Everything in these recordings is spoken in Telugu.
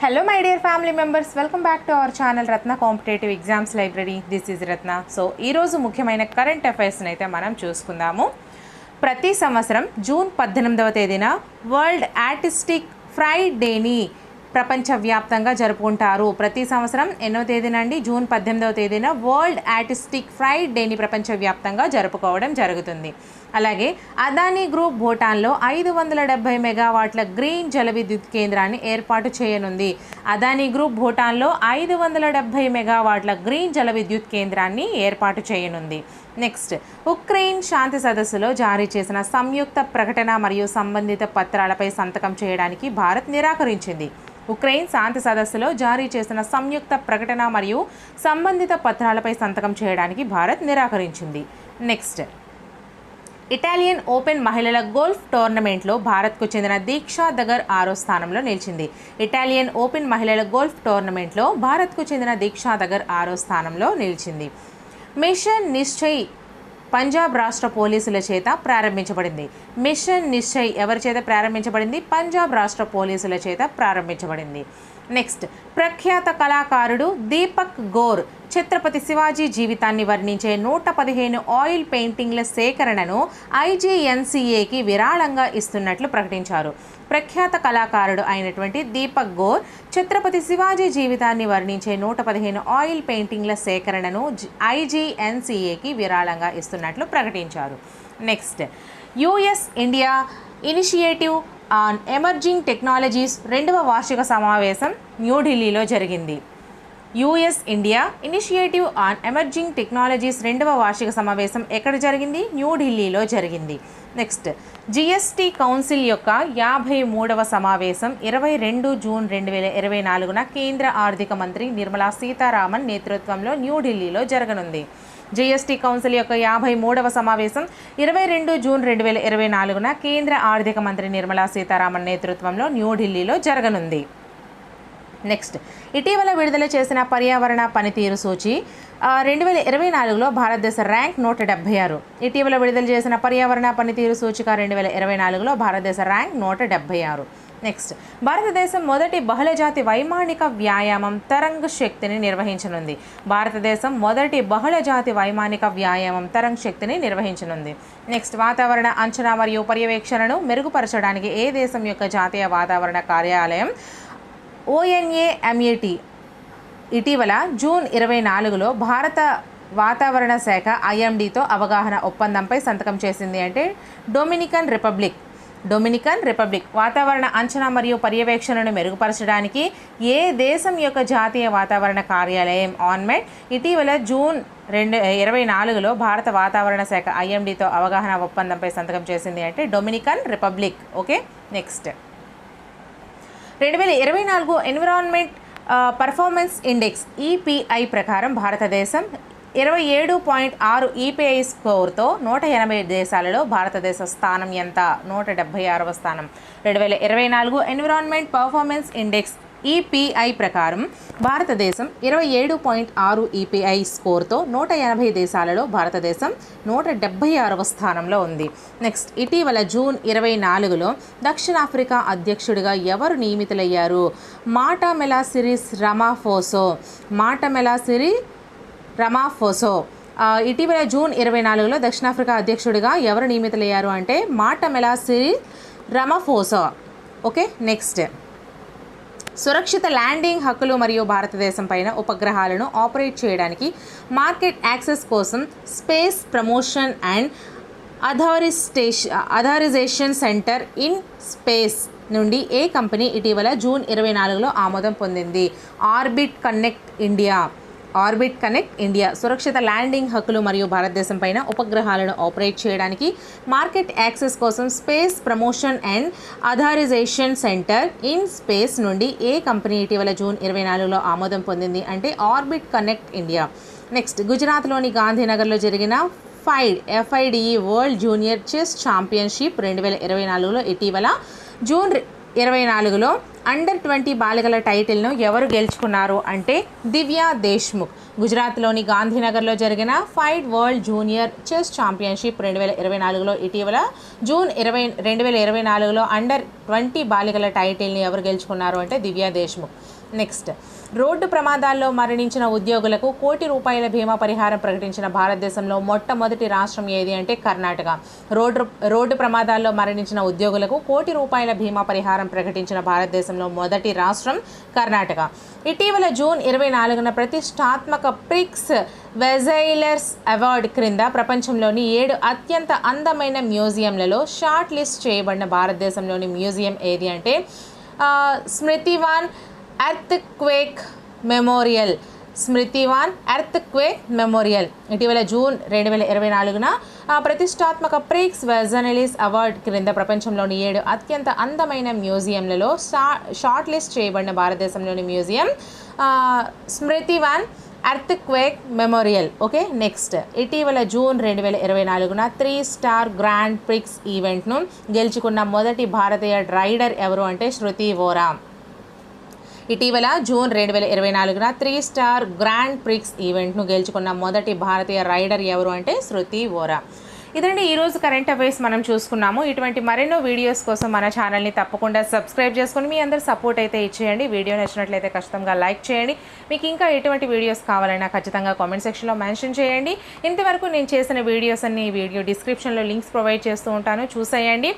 Hello my dear family members welcome back to our channel Ratna competitive exams library this is Ratna so ఈరోజు ముఖ్యమైన కరెంట్ అఫైర్స్ని అయితే మనం చూసుకుందాము. ప్రతి సంవత్సరం జూన్ పద్దెనిమిదవ తేదీన వరల్డ్ ఆర్టిస్టిక్ ఫ్రైడేని ప్రపంచవ్యాప్తంగా జరుపుకుంటారు. ప్రతి సంవత్సరం ఎన్నో తేదీ నుండి జూన్ పద్దెనిమిదవ తేదీన వరల్డ్ ఆర్టిస్టిక్ ఫ్రైడేని ప్రపంచవ్యాప్తంగా జరుపుకోవడం జరుగుతుంది. అలాగే అదానీ గ్రూప్ భూటాన్లో ఐదు వందల డెబ్బై మెగావాట్ల గ్రీన్ జల విద్యుత్ కేంద్రాన్ని ఏర్పాటు చేయనుంది. అదానీ గ్రూప్ భూటాన్లో ఐదు వందల డెబ్బై మెగావాట్ల గ్రీన్ జల విద్యుత్ కేంద్రాన్ని ఏర్పాటు చేయనుంది. నెక్స్ట్ ఉక్రెయిన్ శాంతి సదస్సులో జారీ చేసిన సంయుక్త ప్రకటన మరియు సంబంధిత పత్రాలపై సంతకం చేయడానికి భారత్ నిరాకరించింది. ఉక్రెయిన్ శాంతి సదస్సులో జారీ చేసిన సంయుక్త ప్రకటన మరియు సంబంధిత పత్రాలపై సంతకం చేయడానికి భారత్ నిరాకరించింది. నెక్స్ట్. ఇటాలియన్ ఓపెన్ మహిళల గోల్ఫ్ టోర్నమెంట్లో భారత్కు చెందిన దీక్షా దగర్ ఆరో స్థానంలో నిలిచింది. ఇటాలియన్ ఓపెన్ మహిళల గోల్ఫ్ టోర్నమెంట్లో భారత్కు చెందిన దీక్షా దగర్ ఆరో స్థానంలో నిలిచింది. మిషన్ నిశ్చయ్ పంజాబ్ రాష్ట్ర పోలీసుల చేత ప్రారంభించబడింది. మిషన్ నిశ్చయ్ ఎవరి చేత ప్రారంభించబడింది? పంజాబ్ రాష్ట్ర పోలీసుల చేత ప్రారంభించబడింది. నెక్స్ట్ ప్రఖ్యాత కళాకారుడు దీపక్ గోర్ ఛత్రపతి శివాజీ జీవితాన్ని వర్ణించే నూట పదిహేను ఆయిల్ పెయింటింగ్ల సేకరణను ఐజీఎన్సీఏకి విరాళంగా ఇస్తున్నట్లు ప్రకటించారు. ప్రఖ్యాత కళాకారుడు అయినటువంటి దీపక్ గోర్ ఛత్రపతి శివాజీ జీవితాన్ని వర్ణించే నూట పదిహేను ఆయిల్ పెయింటింగ్ల సేకరణను ఐజీఎన్సీఏకి విరాళంగా ఇస్తున్నట్లు ప్రకటించారు. Next US India initiative on emerging technologies రెండవ వార్షిక సమావేశం న్యూఢిల్లీలో జరిగింది. US India initiative on emerging technologies రెండవ వార్షిక సమావేశం ఎక్కడ జరిగింది? న్యూఢిల్లీలో జరిగింది. నెక్స్ట్ జిఎస్టీ కౌన్సిల్ యొక్క యాభై మూడవ సమావేశం ఇరవై రెండు జూన్ రెండు వేల ఇరవై నాలుగున కేంద్ర ఆర్థిక మంత్రి నిర్మలా సీతారామన్ నేతృత్వంలో న్యూఢిల్లీలో జరగనుంది. జిఎస్టి కౌన్సిల్ యొక్క యాభై మూడవ సమావేశం ఇరవై రెండు జూన్ రెండు వేల ఇరవై నాలుగున కేంద్ర ఆర్థిక మంత్రి నిర్మలా సీతారామన్ నేతృత్వంలో న్యూఢిల్లీలో జరగనుంది. నెక్స్ట్ ఇటీవల విడుదల చేసిన పర్యావరణ పనితీరు సూచి రెండు వేల ఇరవై నాలుగులో భారతదేశ ర్యాంక్ నూట డెబ్బై ఆరు. ఇటీవల విడుదల చేసిన పర్యావరణ పనితీరు సూచిక రెండు వేల ఇరవై నాలుగులో భారతదేశ ర్యాంక్ నూట డెబ్బై ఆరు. నెక్స్ట్ భారతదేశం మొదటి బహుళజాతి వైమానిక వ్యాయామం తరంగ్ శక్తిని నిర్వహించనుంది. భారతదేశం మొదటి బహుళజాతి వైమానిక వ్యాయామం తరంగ్ శక్తిని నిర్వహించనుంది. నెక్స్ట్ వాతావరణ అంచనా మరియు పర్యవేక్షణను మెరుగుపరచడానికి ఏ దేశం యొక్క జాతీయ వాతావరణ కార్యాలయం ఓఎన్ఏఎంఏటి ఇటీవల జూన్ ఇరవై నాలుగులో భారత వాతావరణ శాఖ ఐఎండితో అవగాహన ఒప్పందంపై సంతకం చేసింది అంటే డొమినికన్ రిపబ్లిక్. డొమినికన్ రిపబ్లిక్ వాతావరణ అంచనా మరియు పర్యవేక్షణను మెరుగుపరచడానికి ఏ దేశం యొక్క జాతీయ వాతావరణ కార్యాలయం ఆన్మెట్ ఇటీవల జూన్ రెండు ఇరవై నాలుగులో భారత వాతావరణ శాఖ ఐఎండితో అవగాహన ఒప్పందంపై సంతకం చేసింది అంటే డొమినికన్ రిపబ్లిక్. Okay next. రెండు వేల ఇరవై నాలుగు ఎన్విరాన్మెంట్ పర్ఫార్మెన్స్ ఇండెక్స్ ఈపీఐ ప్రకారం భారతదేశం ఇరవై ఏడు పాయింట్ ఆరు ఈపీఐ స్కోర్తో నూట ఎనభై దేశాలలో భారతదేశ స్థానం ఎంత? నూట డెబ్బై ఆరవ స్థానం. రెండు వేల ఇరవై నాలుగు ఎన్విరాన్మెంట్ పర్ఫార్మెన్స్ ఇండెక్స్ ఈపీఐ ప్రకారం భారతదేశం ఇరవై ఏడు పాయింట్ ఆరు ఈపీఐ స్కోర్తో నూట ఎనభై దేశాలలో భారతదేశం నూట డెబ్బై ఆరవ స్థానంలో ఉంది. నెక్స్ట్ ఇటీవల జూన్ ఇరవై నాలుగులో దక్షిణాఫ్రికా అధ్యక్షుడిగా ఎవరు నియమితులయ్యారు? మాటామెలా సిరీస్ రమాఫోసో. మాటమెలా సిరి రమాఫోసో ఇటీవల జూన్ ఇరవై నాలుగులో దక్షిణాఫ్రికా అధ్యక్షుడిగా ఎవరు నియమితులయ్యారు అంటే Matamela Cyril Ramaphosa. Okay next. సురక్షిత ల్యాండింగ్ హక్కులు మరియు భారతదేశం పైన ఉపగ్రహాలను ఆపరేట్ చేయడానికి మార్కెట్ యాక్సెస్ కోసం space promotion and authorisation authorisation centre in space నుండి ఏ కంపెనీ ఇటీవల జూన్ ఇరవై నాలుగులో ఆమోదం పొందింది? Orbit connect India orbit connect India సురక్షిత ల్యాండింగ్ హక్కులు మరియు భారతదేశం పైన ఉపగ్రహాలను ఆపరేట్ చేయడానికి మార్కెట్ యాక్సెస్ కోసం space promotion and authorisation centre in space నుండి ఏ కంపెనీ ఇటీవల జూన్ ఇరవై నాలుగులో ఆమోదం పొందింది అంటే ఆర్బిట్ కనెక్ట్ ఇండియా. నెక్స్ట్ గుజరాత్లోని గాంధీనగర్లో జరిగిన FIDE FIDE world junior chess championship రెండు వేల ఇరవై నాలుగులో ఇటీవల జూన్ ఇరవై నాలుగులో అండర్ ట్వంటీ బాలికల టైటిల్ను ఎవరు గెలుచుకున్నారు అంటే దివ్యా దేశ్ముఖ్. గుజరాత్లోని గాంధీనగర్లో జరిగిన FIDE world junior chess championship రెండు వేల ఇరవై నాలుగులో ఇటీవల జూన్ ఇరవై రెండు వేల ఇరవై నాలుగులో అండర్ ట్వంటీ బాలికల టైటిల్ని ఎవరు గెలుచుకున్నారు అంటే దివ్యా దేశ్ముఖ్. నెక్స్ట్ రోడ్డు ప్రమాదాల్లో మరణించిన ఉద్యోగులకు కోటి రూపాయల బీమా పరిహారం ప్రకటించిన భారతదేశంలో మొట్టమొదటి రాష్ట్రం ఏది అంటే కర్ణాటక. రోడ్డు రోడ్డు ప్రమాదాల్లో మరణించిన ఉద్యోగులకు కోటి రూపాయల బీమా పరిహారం ప్రకటించిన భారతదేశంలో మొదటి రాష్ట్రం కర్ణాటక. ఇటీవల జూన్ ఇరవై నాలుగున ప్రతిష్టాత్మక ప్రిక్స్ వెజైలర్స్ అవార్డు క్రింద ప్రపంచంలోని ఏడు అత్యంత అందమైన మ్యూజియంలలో షార్ట్ లిస్ట్ చేయబడిన భారతదేశంలోని మ్యూజియం ఏది అంటే Smritivan earthquake memorial Smritivan earthquake memorial ఇటీవల జూన్ రెండు వేల ఇరవై నాలుగున ప్రతిష్టాత్మక ప్రిక్స్ వెజనలిస్ అవార్డ్ క్రింద ప్రపంచంలోని ఏడు అత్యంత అందమైన మ్యూజియంలలో షా షార్ట్ లిస్ట్ చేయబడిన భారతదేశంలోని museum Smritivan earthquake memorial okay next ఇటీవల జూన్ రెండు వేల ఇరవై నాలుగున త్రీ స్టార్ గ్రాండ్ ప్రిక్స్ ఈవెంట్ను గెలుచుకున్న మొదటి భారతీయ రైడర్ ఎవరు అంటే శృతి వోరా ఇటీవల జూన్ రెండు వేల ఇరవై నాలుగున త్రీ స్టార్ గ్రాండ్ ప్రిక్స్ ఈవెంట్ను గెలుచుకున్న మొదటి భారతీయ రైడర్ ఎవరు అంటే శృతి వోరా. ఇదండి ఈరోజు కరెంట్ అఫైర్స్ మనం చూసుకున్నాము. ఇటువంటి మరెన్నో వీడియోస్ కోసం మన ఛానల్ని తప్పకుండా సబ్స్క్రైబ్ చేసుకుని మీ అందరు సపోర్ట్ అయితే ఇచ్చేయండి. వీడియో నచ్చినట్లయితే ఖచ్చితంగా లైక్ చేయండి. మీకు ఇంకా ఎటువంటి వీడియోస్ కావాలన్నా ఖచ్చితంగా కామెంట్ సెక్షన్లో మెన్షన్ చేయండి. ఇంతవరకు నేను చేసిన వీడియోస్ అన్ని వీడియో డిస్క్రిప్షన్లో లింక్స్ ప్రొవైడ్ చేస్తూ ఉంటాను. చూసేయండి.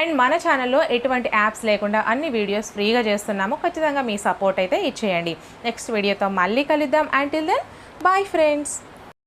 అండ్ మన ఛానల్లో ఎటువంటి యాప్స్ లేకుండా అన్ని వీడియోస్ ఫ్రీగా చేస్తున్నాము. ఖచ్చితంగా మీ సపోర్ట్ అయితే ఇచ్చేయండి. నెక్స్ట్ వీడియోతో మళ్ళీ కలుద్దాం. Until then bye friends